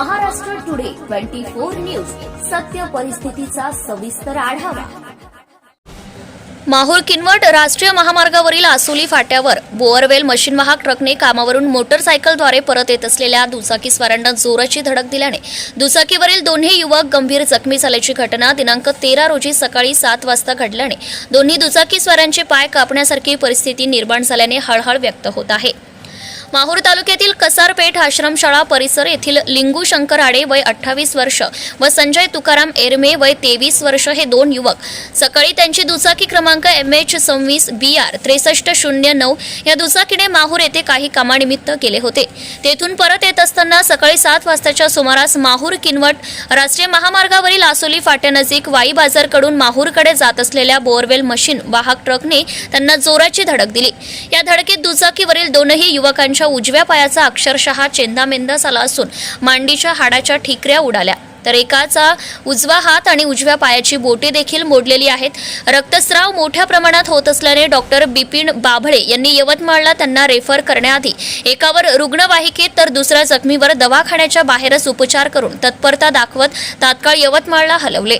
Maharashtra today twenty four news. सत्य परिस्थितीचा सविस्तर आढावा. माहूर किनवट राष्ट्रीय महामार्गावरील आसोली फाट्यावर बोअरवेल मशीनवाहक ट्रकने कामावरून मोटरसायकलद्वारे परत येत असलेल्या दुचाकीस्वारांना जोराची धडक दिल्याने दुचाकीवरील दोन्ही युवक गंभीर जखमी झाल्याची घटना दिनांक तेरा रोजी सकाळी सात वाजता घडल्याने दोन्ही दुचाकीस्वारांचे पाय कापण्यासारखी परिस्थिती निर्माण झाल्याने हळहळ व्यक्त होत आहे. माहूर तालुक्यातील कसारपेठ आश्रमशाळा परिसर येथील लिंगू शंकर आडे वय अठ्ठावीस वर्ष व संजय तुकाराम एरमे वय तेवीस वर्ष हे दोन युवक. सकाळी त्यांची दुचाकी क्रमांक एम एच सव्वीस बी आर त्रेसष्ट शून्य नऊ या दुचाकीने माहूर येथे काही कामानिमित्त गेले होते. तेथून परत येत असताना सकाळी सात वाजताच्या सुमारास माहूर किनवट राष्ट्रीय महामार्गावरील आसोली फाट्यानजीक वाई बाजारकडून माहूरकडे जात असलेल्या बोअरवेल मशीन वाहक ट्रकने त्यांना जोराची धडक दिली. या धडकेत दुचाकीवरील दोनही युवकांच्या उजव्या पायाचा अक्षरशः चेंदामेंदा झाला असून मांडीच्या हाडाच्या ठिकऱ्या उडाल्या. तर एकाचा उजवा हात आणि उजव्या पायाची बोटे देखील मोडलेली आहेत. रक्तस्राव मोठ्या प्रमाणात होत असल्याने डॉक्टर बिपिन बाभळे यांनी यवतमाळला त्यांना रेफर करण्याआधी एकावर रुग्णवाहिकेत तर दुसऱ्या जखमीवर दवाखान्याच्या बाहेरच उपचार करून तत्परता दाखवत तात्काळ यवतमाळला हलवले.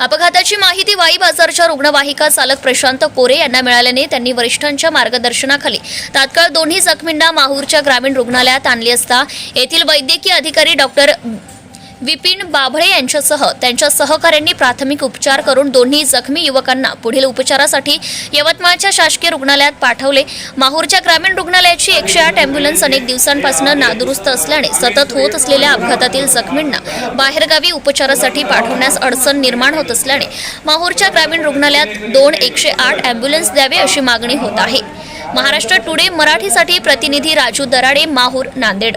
अपघाताची माहिती वाई बाजारच्या रुग्णवाहिका चालक प्रशांत कोरे यांना मिळाल्याने त्यांनी वरिष्ठांच्या मार्गदर्शनाखाली तात्काळ दोन्ही जखमींना माहूरच्या ग्रामीण रुग्णालयात आणले असता येथील वैद्यकीय अधिकारी डॉक्टर विपिन बाभळे यांच्यासह त्यांच्या सहकाऱ्यांनी प्राथमिक उपचार करून दोन्ही जखमी युवकांना पुढील उपचारासाठी यवतमाळच्या शासकीय रुग्णालयात पाठवले. माहूरच्या ग्रामीण रुग्णालयाची एकशे आठ अँब्युलन्स अनेक दिवसांपासून नादुरुस्त असल्याने सतत होत असलेल्या अपघातातील जखमींना बाहेरगावी उपचारासाठी पाठवण्यास अडचण निर्माण होत असल्याने माहूरच्या ग्रामीण रुग्णालयात दोन एकशे आठ अँब्युलन्स द्यावे अशी मागणी होत आहे. महाराष्ट्र टुडे मराठीसाठी प्रतिनिधी राजू दराडे माहूर नांदेड.